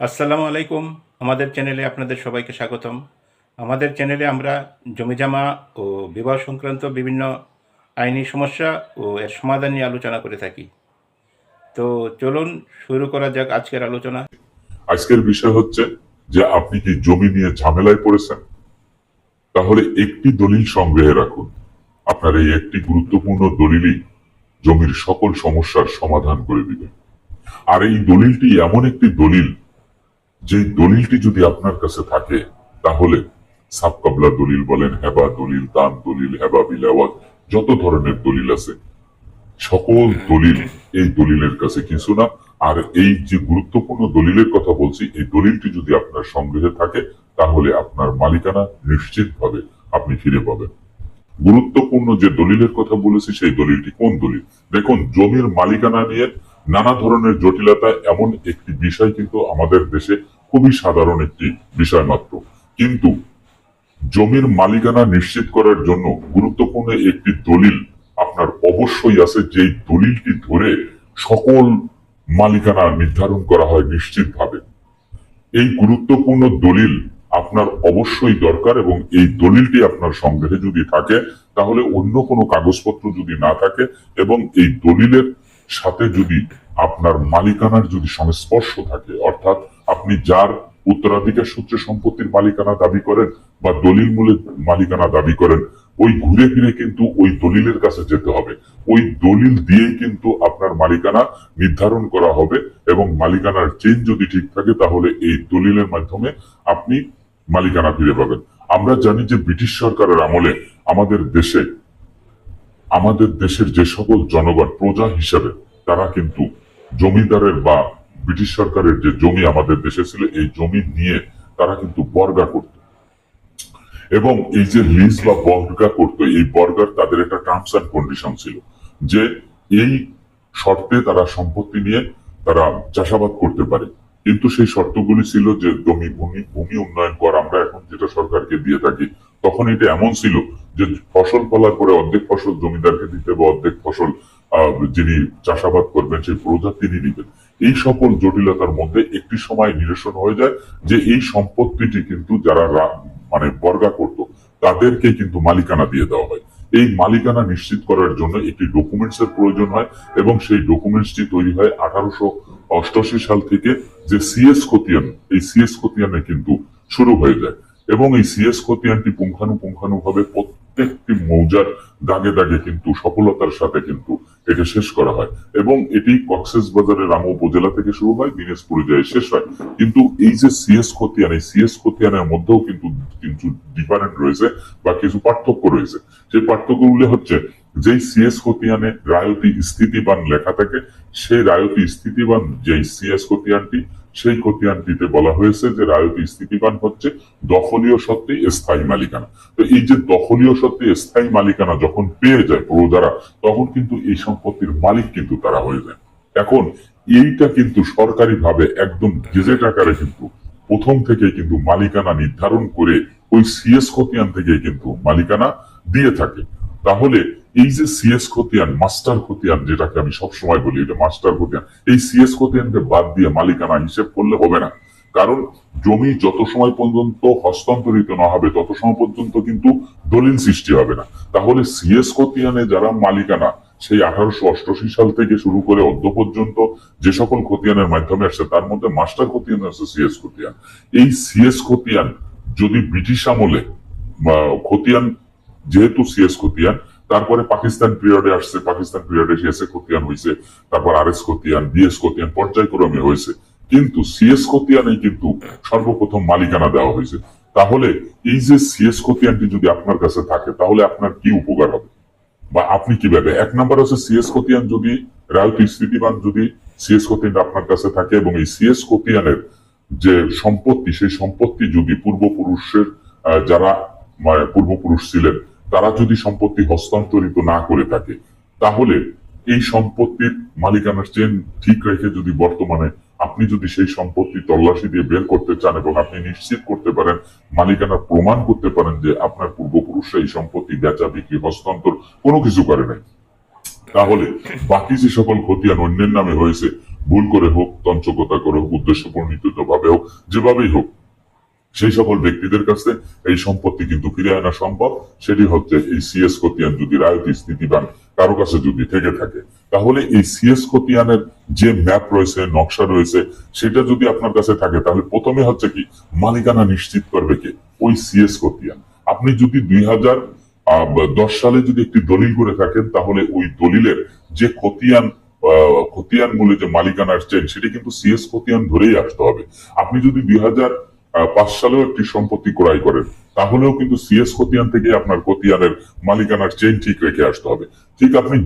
আসসালামু আলাইকুম। আমাদের চ্যানেলে আপনাদের সবাইকে স্বাগতম। আমাদের চ্যানেলে আমরা জমিজমা ও বিবাহ সংক্রান্ত বিভিন্ন আইনি সমস্যা ও এর সমাধান নিয়ে আলোচনা করে থাকি। তো চলুন শুরু করা যাক আজকের আলোচনা। আজকের বিষয় হচ্ছে যে আপনি কি জমি নিয়ে ঝামেলায় পড়েছেন? তাহলে একটি দলিল সংগ্রহে রাখুন। আপনার এই একটি গুরুত্বপূর্ণ দলিলই জমির সকল সমস্যার সমাধান করে দিবে। আর এই দলিলটি এমন একটি দলিল যে দলিলটি যদি আপনার কাছে থাকে, তাহলে সাবকাবলা দলিল বলেন, হেবা দলিল, দান দলিল, হেবা বিলাওয়াত, যত ধরনের দলিল আছে, সকল দলিল এই দলিলের কাছে কিছু না। আর এই যে গুরুত্বপূর্ণ দলিলের কথা বলছি, এই দলিলটি যদি আপনার সংগ্রহে থাকে, তাহলে আপনার মালিকানা নিশ্চিতভাবে আপনি ফিরে পাবেন। গুরুত্বপূর্ণ যে দলিলের কথা বলেছি, সেই দলিলটি কোন দলিল? দেখুন, জমির মালিকানা নিয়ে নানা ধরনের জটিলতা, এমন একটি বিষয় কিন্তু আমাদের দেশে খুবই সাধারণ একটি বিষয় মাত্র কিন্তু জমির মালিকানা নিশ্চিত করার জন্য গুরুত্বপূর্ণ একটি দলিল আপনার অবশ্যই আছে। যেই দলিলটি ধরে সকল মালিকানা নির্ধারণ করা হয় নিশ্চিতভাবে। এই গুরুত্বপূর্ণ দলিল আপনার অবশ্যই দরকার এবং এই দলিলটি আপনার সংগ্রহে যদি থাকে, তাহলে অন্য কোনো কাগজপত্র যদি না থাকে এবং এই দলিলের সাথে যদি আপনার মালিকানার যদি সংস্পর্শ থাকে, অর্থাৎ আপনি যার উত্তরাধিকার সূত্রে সম্পত্তির মালিকানা দাবি করেন বা দলিল মূলে মালিকানা দাবি করেন, ওই ঘুরে ফিরে কিন্তু ওই দলিলের কাছে যেতে হবে। ওই দলিল দিয়েই কিন্তু আপনার মালিকানা নির্ধারণ করা হবে এবং মালিকানার চেন যদি ঠিক থাকে, তাহলে এই দলিলের মাধ্যমে আপনি মালিকানা ফিরে পাবেন। আমরা জানি যে ব্রিটিশ সরকারের আমলে আমাদের দেশে, আমাদের দেশের যে সকল জনগণ, প্রজা হিসেবে, তারা কিন্তু জমিদারের বা ব্রিটিশ সরকারের যে জমি আমাদের দেশে ছিল, এই জমি নিয়ে তারা কিন্তু বর্গা করত। এবং এই যে লিজ বা বর্গা করতো, এই বর্গার তাদের একটা টার্মস অ্যান্ড কন্ডিশন ছিল যে এই শর্তে তারা সম্পত্তি নিয়ে তারা চাষাবাদ করতে পারে। কিন্তু সেই শর্তগুলি ছিল যে জমি, ভূমি ভূমি উন্নয়ন কর, আমরা এখন যেটা সরকারকে দিয়ে থাকি, তখন এটা এমন ছিল যে ফসল ফলার পরে অর্ধেক ফসল জমিদারকে দিতে বা অর্ধেক ফসল যিনি চাষাবাদ করবেন, সেই প্রজা তিনি নিবেন। এই সকল জটিলতার মধ্যে একটি সময় নিরসন হয়ে যায় যে এই সম্পত্তিটি কিন্তু যারা মানে বর্গা করত তাদেরকে কিন্তু মালিকানা দিয়ে দেওয়া হয়। এই মালিকানা নিশ্চিত করার জন্য একটি ডকুমেন্টস এর প্রয়োজন হয় এবং সেই ডকুমেন্টসটি তৈরি হয় আঠারোশো অষ্টআশি সাল থেকে যে সিএস খতিয়ান, এই সিএস খতিয়ানে কিন্তু শুরু হয়ে যায়। এবং এই সিএস খতিয়ানটি পুঙ্খানুপুঙ্খানুভাবে প্রত্যেকটি মৌজার দাগে দাগে কিন্তু সফলতার সাথে কিন্তু এটা শেষ করা হয়। এবং এটি কক্সেস বাজারের রামু উপজেলা থেকে শুরু হয় দিনাজপুরে যায় শেষ হয়। কিন্তু এই যে সিএস খতিয়ান, এই সিএস খতিয়ানের মধ্যেও কিন্তু কিছু ডিফারেন্ট রয়েছে বা কিছু পার্থক্য রয়েছে। সেই পার্থক্যগুলি হচ্ছে, যেই সিএস খতিয়ানে রায়তি স্থিতিবান লেখা থাকে, সেই রায়তি স্থিতিবান যেই সিএস খতিয়ানটি সেই খতিয়ানটিতে বলা হয়েছে যে রায়তি স্থিতিবান হচ্ছে দখলীয় সত্ত্বে স্থায়ী মালিকানা। তো এই যে দখলীয় সত্ত্বে স্থায়ী মালিকানা যখন পেয়ে যায় প্রজারা, তখন কিন্তু এই সম্পত্তির মালিক কিন্তু তারা হয়ে যায়। এখন এইটা কিন্তু সরকারি ভাবে একদম গেজেট আকারে কিন্তু প্রথম থেকে কিন্তু মালিকানা নির্ধারণ করে ওই সিএস খতিয়ান থেকে কিন্তু মালিকানা দিয়ে থাকে। তাহলে এই যে সিএস খতিয়ান মাস্টার খতিয়ান যেটাকে আমি সবসময় বলি, এটা মাস্টার খতিয়ান এই সিএস খতিয়ানকে বাদ দিয়ে মালিকানা হিসেব করলে হবে না। কারণ জমি যত সময় পর্যন্ত হস্তান্তরিত না হবে, তত সময় পর্যন্ত কিন্তু দলিল সৃষ্টি হবে না। তাহলে সিএস খতিয়ানে যারা মালিকানা, সেই আঠারোশো অষ্টআশি সাল থেকে শুরু করে অদ্য পর্যন্ত যে সকল খতিয়ানের মাধ্যমে আসছে, তার মধ্যে মাস্টার খতিয়ান আছে সিএস খতিয়ান এই সিএস খতিয়ান যদি ব্রিটিশ আমলে খতিয়ান যেহেতু সিএস খতিয়ান তারপরে পাকিস্তান পিরিয়ডে আসছে, পাকিস্তান পিরিয়ডে এসে খতিয়ান হয়েছে তারপর আর এস খতিয়ান বিএস খতিয়ান পর্যায়ক্রমে হয়েছে কিন্তু সিএস খতিয়ানে কিন্তু সর্বপ্রথম মালিকানা দেওয়া হয়েছে তাহলে এই যে সিএস খতিয়ানটি যদি আপনার কাছে থাকে, তাহলে আপনার কি উপকার হবে? বা আপনি কীভাবে এক নম্বর হচ্ছে সিএস খতিয়ান যদি, রায়তি স্থিতিবান যদি সিএস খতিয়ান আপনার কাছে থাকে এবং এই সিএস খতিয়ানের যে সম্পত্তি, সেই সম্পত্তি যদি পূর্বপুরুষের যারা পূর্বপুরুষ ছিলেন তারা যদি সম্পত্তি হস্তান্তরিত না করে থাকে, তাহলে এই সম্পত্তির মালিকানার চেন ঠিক রেখে যদি বর্তমানে আপনি যদি সেই সম্পত্তি তল্লাশি দিয়ে বের করতে চান এবং আপনি নিশ্চিত করতে পারেন মালিকানা প্রমাণ করতে পারেন যে আপনার পূর্বপুরুষরা এই সম্পত্তি বেচা, বিক্রি, হস্তান্তর কোনো কিছু করে নাই। তাহলে বাকি যে সকল খতিয়ান অন্যের নামে হয়েছে, ভুল করে হোক, তঞ্চকতা করে হোক উদ্দেশ্য প্রণীত হোক, যেভাবেই হোক সেই সকল ব্যক্তিদের কাছে এই সম্পত্তি কিন্তু ফিরে আনা সম্ভব। সেটি হচ্ছে এই সিএস খতিয়ান যদি রায়তি স্থিতিবান কারও কাছে যদি থেকে থাকে, তাহলে এই সিএস খতিয়ানের যে ম্যাপ রয়েছে, নকশা রয়েছে, সেটা যদি আপনার কাছে থাকে, তাহলে প্রথমে হচ্ছে কি, মালিকানা নিশ্চিত করবে কে? ওই সিএস খতিয়ান আপনি যদি দুই হাজার দশ সালে যদি একটি দলিল করে থাকেন, তাহলে ওই দলিলের যে খতিয়ান খতিয়ান মূলে যে মালিকানার চেন সেটি কিন্তু সিএস খতিয়ান ধরেই আসতে হবে। আপনি যদি দুই হাজার পাঁচ সালেও একটি সম্পত্তি ক্রয় করেন। তাহলেও কিন্তু সিএস খতিয়ান থেকে আপনার খতিয়ানের মালিকানার চেন ঠিক রেখে আসতে হবে। ঠিক আপনি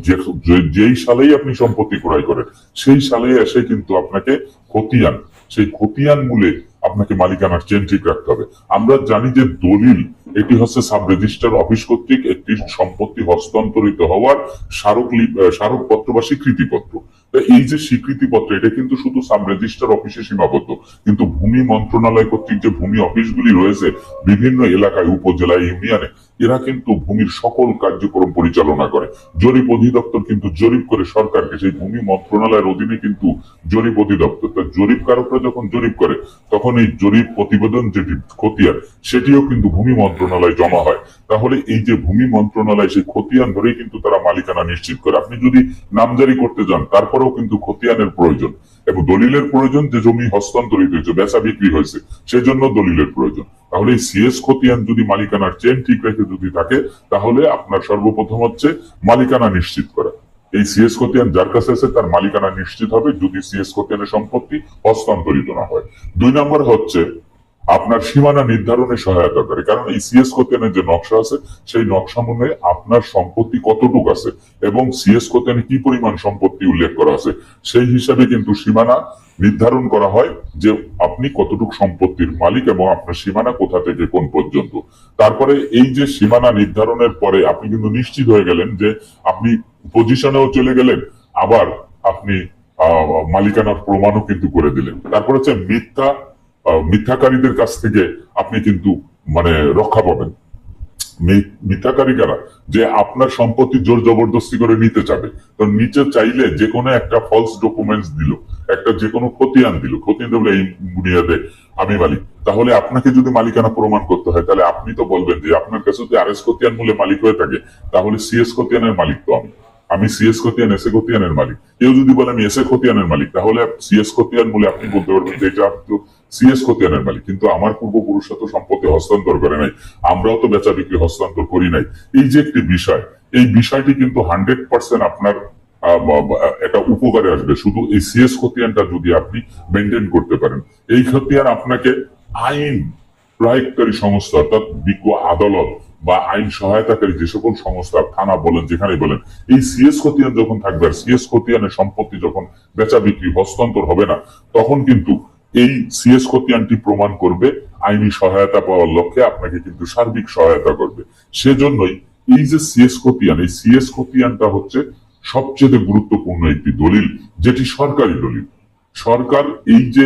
যেই সালেই আপনি সম্পত্তি ক্রয় করেন, সেই সালে এসে কিন্তু আপনাকে খতিয়ান, সেই খতিয়ান মূলে আপনাকে মালিকানার চেন ঠিক রাখতে হবে। আমরা জানি যে দলিল এটি হচ্ছে সাব রেজিস্টার অফিস কর্তৃক একটি সম্পত্তি হস্তান্তরিত হওয়ার স্মারক আহ, স্মারকপত্র বা স্বীকৃতিপত্র। এই যে স্বীকৃতিপত্র এটা কিন্তু শুধু সাব রেজিস্টার অফিসে সীমাবদ্ধ। কিন্তু ভূমি মন্ত্রণালয় কর্তৃক যে ভূমি অফিসগুলি রয়েছে বিভিন্ন এলাকায় উপজেলায় ইউনিয়নে এরা কিন্তু ভূমির সকল কার্যক্রম পরিচালনা করে। জরিপ অধিদপ্তর কিন্তু জরিপ করে সরকারকে। সেই ভূমি মন্ত্রণালয়ের অধীনে কিন্তু জরিপ অধিদপ্তর। তো জরিপ কারকরা যখন জরিপ করে তখন এই জরিপ প্রতিবেদন যেটি খতিয়ান সেটিও কিন্তু ভূমি মন্ত্রণালয় জমা হয়। তাহলে এই যে ভূমি মন্ত্রণালয়, সেই খতিয়ান ধরেই কিন্তু তারা মালিকানা নিশ্চিত করে। আপনি যদি নামজারি করতে যান, তারপরেও কিন্তু খতিয়ানের প্রয়োজন এবং দলিলের প্রয়োজন যে জমি হস্তান্তরিত হয়েছে, বেচা বিক্রি হয়েছে, সেজন্য দলিলের প্রয়োজন। তাহলে এই সিএস খতিয়ান যদি মালিকানার চেন ঠিক রেখে যদি থাকে, তাহলে আপনার সর্বপ্রথম হচ্ছে মালিকানা নিশ্চিত করা। এই সিএস খতিয়ান যার কাছে আছে, তার মালিকানা নিশ্চিত হবে যদি সিএস খতিয়ানের সম্পত্তি হস্তান্তরিত না হয়। দুই নম্বর হচ্ছে আপনার সীমানা নির্ধারণে সহায়তা করে। কারণ এই সিএস খতিয়ানের যে নকশা আছে, সেই নকশা মনে আপনার সম্পত্তি কতটুকু আছে এবং সিএস খতিয়ানে কি পরিমাণ সম্পত্তি উল্লেখ করা আছে, সেই হিসাবে কিন্তু সীমানা নির্ধারণ করা হয় যে আপনি কতটুকু সম্পত্তির মালিক এবং আপনার সীমানা কোথা থেকে কোন পর্যন্ত। তারপরে এই যে সীমানা নির্ধারণের পরে আপনি কিন্তু নিশ্চিত হয়ে গেলেন যে আপনি পজিশনেও চলে গেলেন, আবার আপনি মালিকানার প্রমাণও কিন্তু করে দিলেন। তারপর হচ্ছে মিথ্যা মিথ্যাকারীদের কাছ থেকে আপনি কিন্তু মানে রক্ষা পাবেন। মিথ্যাকারী কারা যে আপনার সম্পত্তি জোর জবরদস্তি করে নিতে চাবে, তো নিচে চাইলে যে কোনো একটা ফলস ডকুমেন্টস দিল, একটা যে কোনো খতিয়ান দিল। খতিয়ান দিল এই বুনিয়াদে আমি মালিক। তাহলে আপনাকে যদি মালিকানা প্রমাণ করতে হয়, তাহলে আপনি তো বলবেন যে আপনার কাছে যদি আর এস খতিয়ান মূলে মালিক হয়ে থাকে, তাহলে সিএস খতিয়ানের মালিক তো আমি। আমি সিএস খতিয়ান এসে খতিয়ানের মালিক। কেউ যদি বলে আমি এসে খতিয়ানের মালিক, তাহলে সিএস খতিয়ান মূলে আপনি বলতে পারবেন যে এটা তো সিএস খতিয়ানের মালিক। কিন্তু আমার পূর্বপুরুষরা তো সম্পত্তি হস্তান্তর করে নাই, আমরাও তো বেচা বিক্রি হস্তান্তর করি নাই। এই যে একটি বিষয়, এই বিষয়টি কিন্তু হান্ড্রেড পার্সেন্ট আপনার একটা উপকারে আসবে। শুধু এই সিএস খতিয়ানটা যদি আপনি মেনটেন করতে পারেন। এই খতিয়ান আপনাকে আইন প্রয়োগকারী সংস্থা অর্থাৎ বিজ্ঞ আদালত বা আইন সহায়তাকারী যে সকল সংস্থা থানা বলেন যেখানে বলেন, এই সিএস খতিয়ান যখন থাকবে, আর সিএস খতিয়ানের সম্পত্তি যখন বেচা বিক্রি, হস্তান্তর হবে না, তখন কিন্তু এই সিএস খতিয়ানটি প্রমাণ করবে, আইনি সহায়তা পাওয়ার লক্ষ্যে আপনাকে কিন্তু সার্বিক সহায়তা করবে। সেজন্যই এই যে সিএস খতিয়ান, এই সিএস খতিয়ানটা হচ্ছে সবচেয়ে গুরুত্বপূর্ণ একটি দলিল, যেটি সরকারি দলিল। সরকার এই যে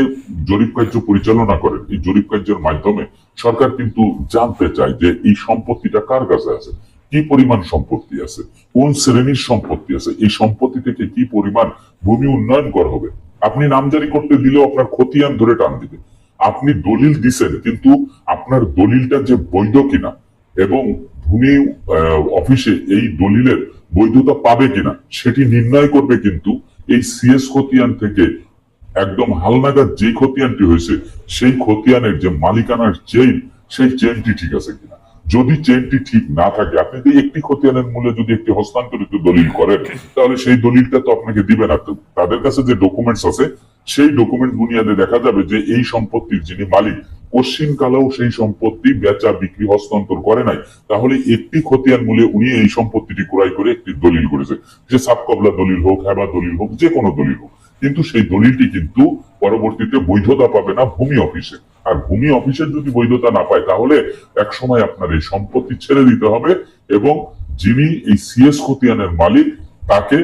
জরিপ কার্য পরিচালনা করেন, এই জরিপ কার্যের মাধ্যমে সরকার কিন্তু জানতে চায় যে এই সম্পত্তিটা কার কাছে আছে? কি পরিমাণ সম্পত্তি আছে? কোন শ্রেণির সম্পত্তি আছে? এই সম্পত্তি থেকে কি পরিমাণ ভূমি উন্নয়ন করা হবে? আপনি নামজারি করতে দিলেও আপনার খতিয়ান ধরে টান দিবে। আপনি দলিল দিছেন, কিন্তু আপনার দলিলটা যে বৈধ কিনা এবং ভূমি অফিসে এই দলিলের বৈধতা পাবে কিনা, সেটি নির্ণয় করবে কিন্তু এই সিএস খতিয়ান থেকে একদম হালনাগাদ যে খতিয়ানটি হয়েছে, সেই খতিয়ানের যে মালিকানার চেইন সেই চেইনটি ঠিক আছে কিনা? যদি চেইনটি ঠিক না থাকে, আপনি যদি একটি খতিয়ানের মূল্যে যদি একটি হস্তান্তরিত দলিল করেন, তাহলে সেই দলিলটা তো আপনাকে দিবে না। তাদের কাছে যে ডকুমেন্টস আছে, সেই ডকুমেন্ট বুনিয়াদে দেখা যাবে যে এই সম্পত্তির যিনি মালিক পশ্চিম কালেও সেই সম্পত্তি বেচা, বিক্রি, হস্তান্তর করে নাই। তাহলে একটি খতিয়ান মূল্যে উনি এই সম্পত্তিটি ক্রয় করে একটি দলিল করেছে। সে সাবকবলা দলিল হোক, হেবা দলিল হোক, যে কোনো দলিল হোক। কিন্তু সেই দলিলটি কিন্তু পরবর্তীতে বৈধতা পাবে না ভূমি অফিসে। আর ভূমি অফিসের যদি বৈধতা না পায়, তাহলে এক সময় আপনার এই সম্পত্তি ছেড়ে দিতে হবে এবং যিনি এই সিএস খতিয়ানের মালিক, তাকে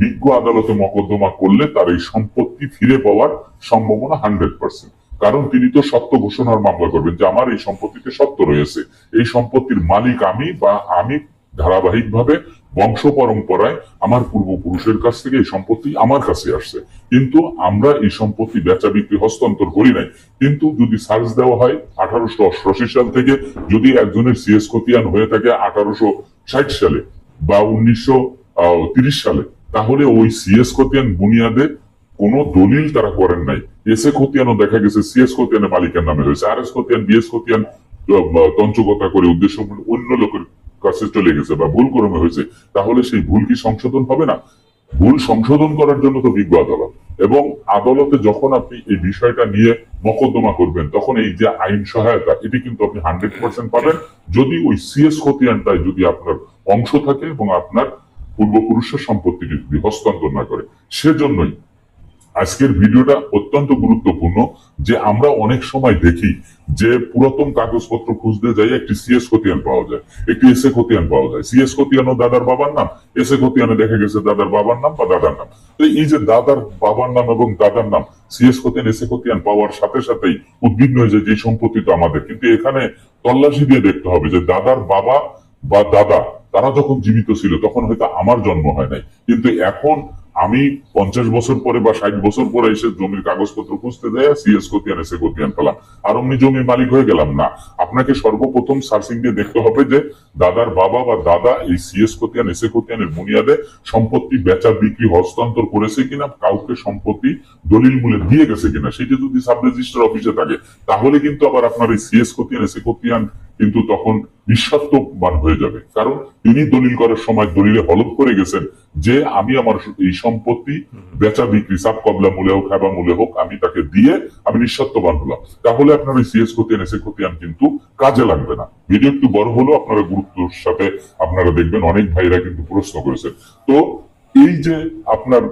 বিজ্ঞ আদালতে মকদ্দমা করলে তার এই সম্পত্তি ফিরে পাওয়ার সম্ভাবনা হান্ড্রেড পার্সেন্ট। কারণ তিনি তো সত্য ঘোষণার মামলা করবেন যে আমার এই সম্পত্তিতে সত্য রয়েছে। এই সম্পত্তির মালিক আমি বা আমি ধারাবাহিকভাবে বংশ পরম্পরায় আমার পূর্বপুরুষের কাছ থেকে এই সম্পত্তি আমার কাছে আসছে। কিন্তু আমরা এই সম্পত্তি বেচা বিক্রি হস্তান্তর করি নাই। কিন্তু যদি সার্চ দেওয়া হয়, আঠারোশো অষ্টআশি সাল থেকে যদি একজনের সিএস খতিয়ান হয়ে থাকে আঠারোশো ষাট সালে বা উনিশশো তিরিশ সালে, তাহলে ওই সিএস খতিয়ান বুনিয়াদে কোনো দলিল তারা করেন নাই। এসএ খতিয়ানও দেখা গেছে সিএস খতিয়ানের মালিকের নামে হয়েছে। আর এস খতিয়ান বিএস খতিয়ান তঞ্চকতা করে উদ্দেশ্য অন্য লোকের কাছে চলে গেছে বা ভুল ক্রমে হয়েছে, তাহলে সেই ভুল কি সংশোধন হবে না? ভুল সংশোধন করার জন্য তো বিজ্ঞ আদালত। এবং আদালতে যখন আপনি এই বিষয়টা নিয়ে মকদ্দমা করবেন, তখন এই যে আইন সহায়তা, এটি কিন্তু আপনি হান্ড্রেড পার্সেন্ট পাবেন। যদি ওই সিএস খতিয়ানটায় যদি আপনার অংশ থাকে এবং আপনার পূর্বপুরুষের সম্পত্তিটি যদি হস্তান্তর না করে, সেজন্যই আজকের ভিডিওটা অত্যন্ত গুরুত্বপূর্ণ, যে আমরা অনেক সময় দেখি যে পুরাতন কাগজপত্র খুঁজতে যাই একটি সিএস খতিয়ান পাওয়া যায়, একটি এসএ খতিয়ান পাওয়া যায়। সিএস খতিয়ানও দাদার বাবার নাম এসএ খতিয়ানে দেখা গেছে দাদার বাবার নাম বা দাদার নাম। তো এই যে দাদার বাবার নাম এবং দাদার নাম সিএস খতিয়ান এসএ খতিয়ান পাওয়ার সাথে সাথেই উদ্বিগ্ন হয়ে যায় যে সম্পত্তি তো আমাদের। কিন্তু এখানে তল্লাশি দিয়ে দেখতে হবে যে দাদার বাবা বা দাদা, তারা যখন জীবিত ছিল, তখন হয়তো আমার জন্ম হয় নাই। কিন্তু এখন আমি পঞ্চাশ বছর পরে বা ষাট বছর পরে এসে জমির কাগজপত্র খুঁজতে যায় সিএস খতিয়ান এসে খতিয়ান পেলাম আর অমনি জমির মালিক হয়ে গেলাম না। আপনাকে সর্বপ্রথম সার্চিং দিয়ে দেখতে হবে যে, দাদার বাবা বা দাদা এই সিএস খতিয়ান এসে খতিয়ানের বুনিয়াদে সম্পত্তি বেচা বিক্রি, হস্তান্তর করেছে কিনা, কাউকে সম্পত্তি দলিল মূলে দিয়ে গেছে কিনা, সেটা যদি সাব রেজিস্টার অফিসে থাকে, তাহলে কিন্তু আবার আপনার এই সিএস খতিয়ান এসে খতিয়ান কিন্তু তখন নিঃস্বার্থবান হয়ে যাবে। কারণ তিনি দলিল করার সময় দলিলে হলফ করে গেছেন যে আমি আমার এই সম্পত্তি বেচা বিক্রি সাব কবলা মূলে হোক হ্যাবা মূলে হোক, আমি তাকে দিয়ে আমি নিঃস্বার্থবান হলাম। তাহলে আপনার ওই সিএস খতিয়ান এসে খতিয়ান কিন্তু কাজে লাগবে না। ভিডিও একটু বড় হলো আপনারা গুরুত্বর সাথে আপনারা দেখবেন, অনেক ভাইরা কিন্তু প্রশ্ন করেছেন। তো এই যে আপনার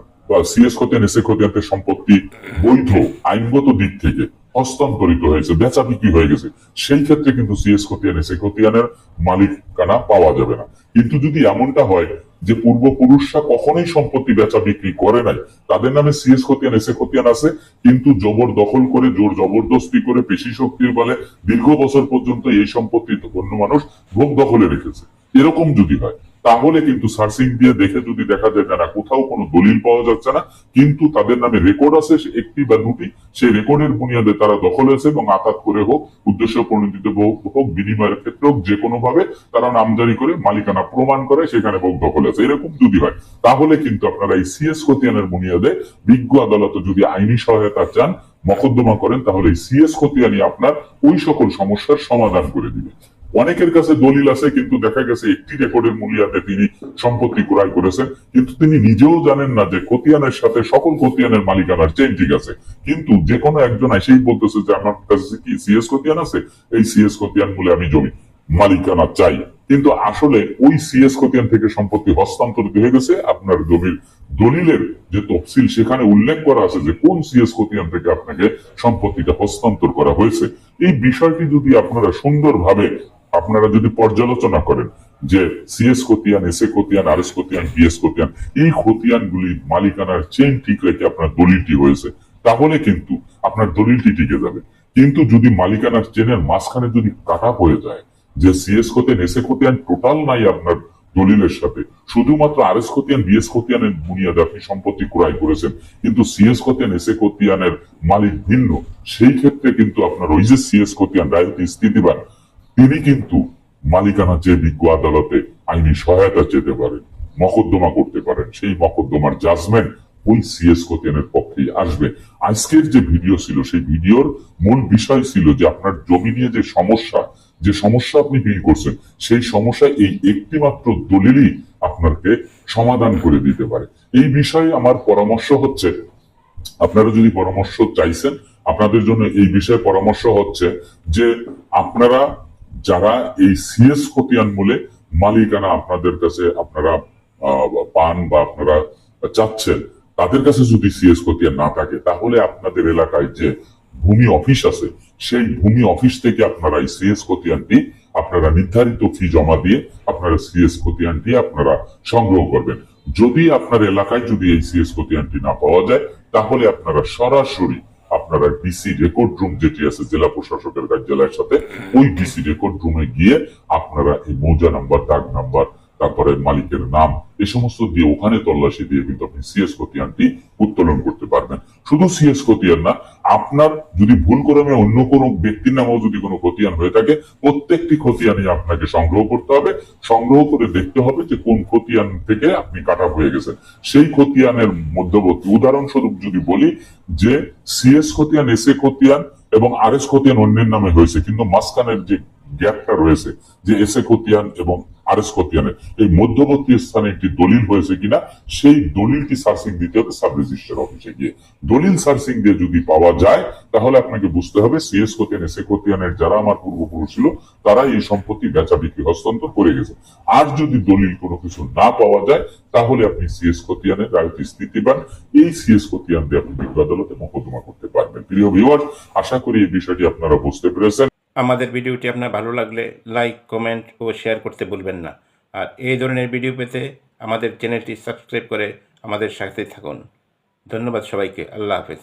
সিএস খতিয়ান এসে খতিয়ানের সম্পত্তি বৈধ, আইনগত দিক থেকে হস্তান্তরিত হয়েছে বেচা বিক্রি হয়ে গেছে। সেই ক্ষেত্রে কিন্তু সিএস খতিয়ান এসে খতিয়ানের মালিকানা পাওয়া যাবে না। কিন্তু যদি এমনটা হয় যে পূর্বপুরুষরা কখনোই সম্পত্তি বেচা বিক্রি করে নাই, তাদের নামে সিএস খতিয়ান এসে খতিয়ান আছে, কিন্তু জবর দখল করে, জোর জবরদস্তি করে, পেশি শক্তির বলে দীর্ঘ বছর পর্যন্ত এই সম্পত্তি অন্য মানুষ ভোগ দখলে রেখেছে। এরকম যদি হয় তাহলে কিন্তু সার্চিং দিয়ে দেখে যদি দেখা যায় না কোথাও কোনো দলিল পাওয়া যাচ্ছে না, কিন্তু তাদের নামে রেকর্ড আছে একটি বা দুটি। সেই রেকর্ডের বুনিয়াদে তারা দখল হয়েছে এবং আঘাত করে হোক, উদ্দেশ্য প্রণোদিত হোক বিনিময়ের ক্ষেত্রে হোক, যে কোনো ভাবে তারা নামজারি করে, মালিকানা প্রমাণ করে, সেখানে ভোগ দখল আছে এরকম যদি হয়, তাহলে কিন্তু আপনারা এই সিএস খতিয়ানের বুনিয়াদে বিজ্ঞ আদালতে যদি আইনি সহায়তা চান, মকদ্দমা করেন, তাহলে সিএস খতিয়ানি আপনার ওই সকল সমস্যার সমাধান করে দিবে। অনেকের কাছে দলিল আছে, কিন্তু দেখা গেছে একটি রেকর্ডের মূল্যাতে তিনি সম্পত্তি ক্রয় করেছেন, কিন্তু তিনি নিজেও জানেন না যে খতিয়ানের সাথে সকল খতিয়ানের মালিকানার চেন ঠিক আছে। কিন্তু যে কোনো একজন এসেই বলতেছে যে আমার কাছে কি সিএস খতিয়ান আছে? এই সিএস খতিয়ান বলে আমি জমি, মালিকানা চাই। কিন্তু আসলে ওই সিএস খতিয়ান থেকে সম্পত্তি হস্তান্তরিত হয়ে গেছে। আপনার জমির দলিলের যে তফসিল, সেখানে উল্লেখ করা আছে যে কোন সিএস খতিয়ান থেকে আপনাকে সম্পত্তিটা হস্তান্তর করা হয়েছে। এই বিষয়টি যদি আপনারা সুন্দরভাবে আপনারা যদি পর্যালোচনা করেন যে সিএস খতিয়ান এস এ খতিয়ান আর এস খতিয়ান বিএস খতিয়ান এই খতিয়ানগুলি মালিকানার চেন ঠিক রেখে আপনার দলিলটি হয়েছে, তাহলে কিন্তু আপনার দলিলটি টিকে যাবে। কিন্তু যদি মালিকানার চেনের মাঝখানে যদি কাটা পড়ে যায়, যে সিএস খতিয়ান এস এ খতিয়ান টোটাল নাই আপনার দলিলের সাথে, শুধুমাত্র আর এস খতিয়ান বিএস খতিয়ানের বুনিয়াদে আপনি সম্পত্তি ক্রয় করেছেন, কিন্তু সিএস খতিয়ান এস এ খতিয়ানের মালিক ভিন্ন, সেই ক্ষেত্রে কিন্তু আপনার ওই যে সিএস খতিয়ান রায়তি স্থিতিবান তিনি কিন্তু মালিকানা চেয়ে বিজ্ঞ আদালতে আইনি সহায়তা চেতে পারেন, মকদ্দমা করতে পারেন, সেই মকদ্দমার জাজমেন্ট ওই সিএস কোতিয়ানের পক্ষেই আসবে। আজকের যে ভিডিও ছিল, সেই ভিডিওর মূল বিষয় ছিল যে আপনার জমি নিয়ে যে সমস্যা যে সমস্যা আপনি ফিল করছেন, সেই সমস্যা এই একটি মাত্র দলিলই আপনাকে সমাধান করে দিতে পারে। এই বিষয়ে আমার পরামর্শ হচ্ছে, আপনারা যদি পরামর্শ চাইছেন, আপনাদের জন্য এই বিষয়ে পরামর্শ হচ্ছে যে আপনারা যারা এই সিএস খতিয়ান মূলে মালিকানা আপনাদের কাছে আপনারা পান বা আপনারা চাচ্ছেন, তাদের কাছে যদি সিএস খতিয়ান না থাকে, তাহলে আপনাদের এলাকায় যে ভূমি অফিস আছে, সেই ভূমি অফিস থেকে আপনারা এই সিএস খতিয়ানটি আপনারা নির্ধারিত ফি জমা দিয়ে আপনারা সিএস খতিয়ানটি আপনারা সংগ্রহ করবেন। যদি আপনার এলাকায় যদি এই সিএস খতিয়ানটি না পাওয়া যায়, তাহলে আপনারা সরাসরি আপনারা ডিসি রেকর্ড রুম যেটি আছে জেলা প্রশাসকের কার্যালয়ের সাথে, ওই ডিসি রেকর্ড রুমে গিয়ে আপনারা এই মৌজা নাম্বার, ডাক নাম্বার, তারপরে মালিকের নাম এই সমস্ত দিয়ে ওখানে তল্লাশি দিয়ে কিন্তু আপনি সিএস খতিয়ানটি উত্তোলন করতে পারবেন। শুধু সিএস খতিয়ান না আপনার যদি ভুল ক্রমে অন্য কোনো ব্যক্তির নামেও যদি কোনো খতিয়ান হয়ে থাকে, প্রত্যেকটি খতিয়ানই আপনাকে সংগ্রহ করতে হবে। সংগ্রহ করে দেখতে হবে যে কোন খতিয়ান থেকে আপনি কাটা হয়ে গেছেন সেই খতিয়ানের মধ্যবর্তী উদাহরণস্বরূপ যদি বলি যে সিএস খতিয়ান এস এ খতিয়ান এবং আর এস খতিয়ান অন্যের নামে হয়েছে, কিন্তু মাঝখানের যে গ্যাপটা রয়েছে, যে এস এ খতিয়ান এবং আর এস খতিয়ানের এই মধ্যবর্তী স্থানে একটি দলিল হয়েছে কিনা, সেই দলিলটি সার্চিং দিতে হবে সাব রেজিস্টার অফিসে গিয়ে। দলিল সার্চিং দিয়ে যদি পাওয়া যায়, তাহলে আপনাকে বুঝতে হবে সিএস খতিয়ান এস এ খতিয়ানের যারা আমার পূর্বপুরুষ ছিল তারা এই সম্পত্তি বেচা বিক্রি, হস্তান্তর করে গেছে। আর যদি দলিল কোনো কিছু না পাওয়া যায়, তাহলে আপনি সিএস খতিয়ানের রায়ত স্থিতি পান। এই সিএস খতিয়ান দিয়ে আপনি বিজ্ঞ আদালতে মোকদ্দমা করতে পারবেন। প্রিয় ভিউয়ার আশা করি এই বিষয়টি আপনারা বুঝতে পেরেছেন। আমাদের ভিডিওটি আপনার ভালো লাগলে লাইক কমেন্ট ও শেয়ার করতে ভুলবেন না। আর এই ধরনের ভিডিও পেতে আমাদের চ্যানেলটি সাবস্ক্রাইব করে আমাদের সাথে থাকুন। ধন্যবাদ সবাইকে। আল্লাহ হাফেজ।